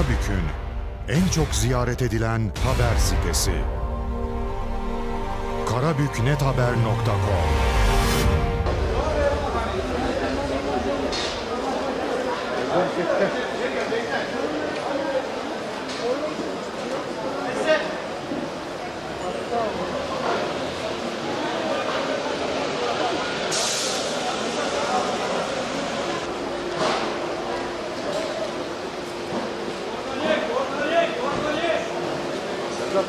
Karabük'ün en çok ziyaret edilen haber sitesi. karabüknethaber.com Thank you.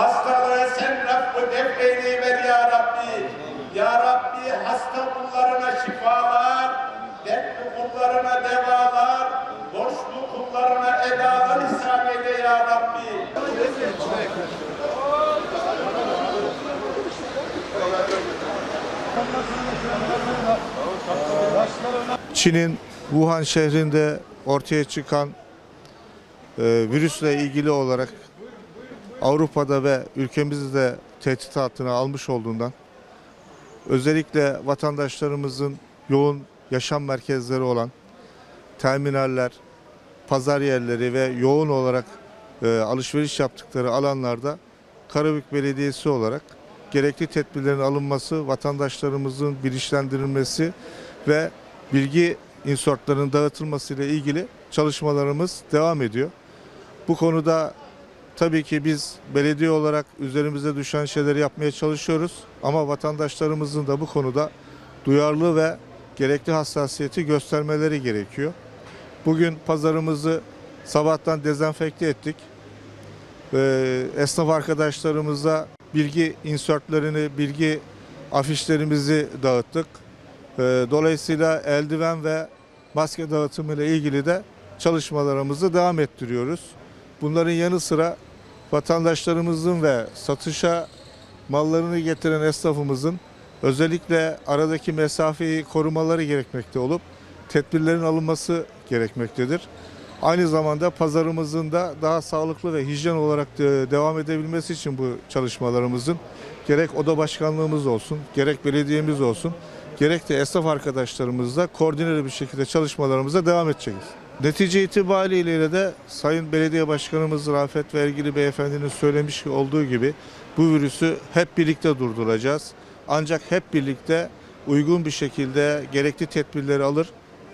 Hastalığı sen Rabbı defneyni ver ya Rabbi. Ya Rabbi hasta kullarına şifalar, dertli kullarına devalar, borçlu kullarına edalar ihsan eyle ya Rabbi. Çin'in Wuhan şehrinde ortaya çıkan e, virüsle ilgili olarak Avrupa'da ve ülkemizde tehdit altına almış olduğundan özellikle vatandaşlarımızın yoğun yaşam merkezleri olan terminaller, pazar yerleri ve yoğun olarak e, alışveriş yaptıkları alanlarda Karabük Belediyesi olarak gerekli tedbirlerin alınması, vatandaşlarımızın bilinçlendirilmesi ve bilgi insortlarının dağıtılması ile ilgili çalışmalarımız devam ediyor. Bu konuda tabii ki biz belediye olarak üzerimize düşen şeyleri yapmaya çalışıyoruz ama vatandaşlarımızın da bu konuda duyarlı ve gerekli hassasiyeti göstermeleri gerekiyor. Bugün pazarımızı sabahtan dezenfekte ettik. Ee, esnaf arkadaşlarımıza bilgi insertlerini, bilgi afişlerimizi dağıttık. Ee, Dolayısıyla eldiven ve maske dağıtımı ile ilgili de çalışmalarımızı devam ettiriyoruz. Bunların yanı sıra vatandaşlarımızın ve satışa mallarını getiren esnafımızın özellikle aradaki mesafeyi korumaları gerekmekte olup tedbirlerin alınması gerekmektedir. Aynı zamanda pazarımızın da daha sağlıklı ve hijyen olarak de- devam edebilmesi için bu çalışmalarımızın gerek oda başkanlığımız olsun, gerek belediyemiz olsun, gerek de esnaf arkadaşlarımızla koordineli bir şekilde çalışmalarımıza devam edeceğiz. Netice itibariyle de Sayın Belediye Başkanımız Rafet Vergili Beyefendinin söylemiş olduğu gibi bu virüsü hep birlikte durduracağız. Ancak hep birlikte uygun bir şekilde gerekli tedbirleri alır,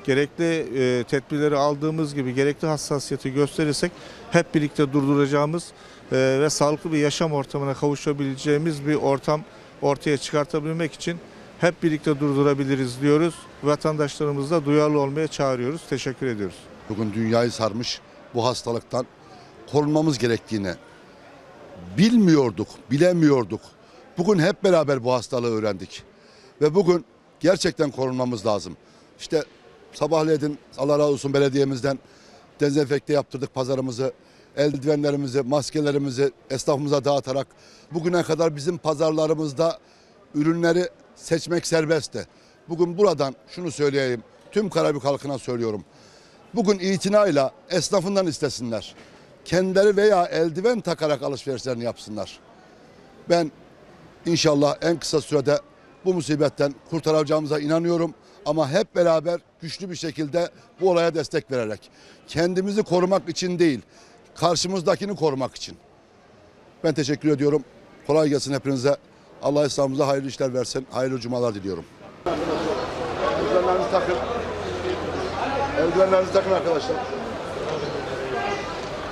gerekli e, tedbirleri aldığımız gibi gerekli hassasiyeti gösterirsek hep birlikte durduracağımız e, ve sağlıklı bir yaşam ortamına kavuşabileceğimiz bir ortam ortaya çıkartabilmek için hep birlikte durdurabiliriz diyoruz. Vatandaşlarımızı da duyarlı olmaya çağırıyoruz. Teşekkür ediyoruz. Bugün dünyayı sarmış bu hastalıktan korunmamız gerektiğini bilmiyorduk, bilemiyorduk. Bugün hep beraber bu hastalığı öğrendik. Ve bugün gerçekten korunmamız lazım. İşte sabahleyin Allah razı olsun belediyemizden dezenfekte yaptırdık pazarımızı. Eldivenlerimizi, maskelerimizi esnafımıza dağıtarak bugüne kadar bizim pazarlarımızda ürünleri seçmek serbestti. Bugün buradan şunu söyleyeyim. Tüm Karabük halkına söylüyorum. Bugün itinayla esnafından istesinler. Kendileri veya eldiven takarak alışverişlerini yapsınlar. Ben inşallah en kısa sürede bu musibetten kurtaracağımıza inanıyorum. Ama hep beraber güçlü bir şekilde bu olaya destek vererek. Kendimizi korumak için değil, karşımızdakini korumak için. Ben teşekkür ediyorum. Kolay gelsin hepinize. Allah İslam'ımıza hayırlı işler versin. Hayırlı cumalar diliyorum. Takın. Eldivenlerinizi takın arkadaşlar.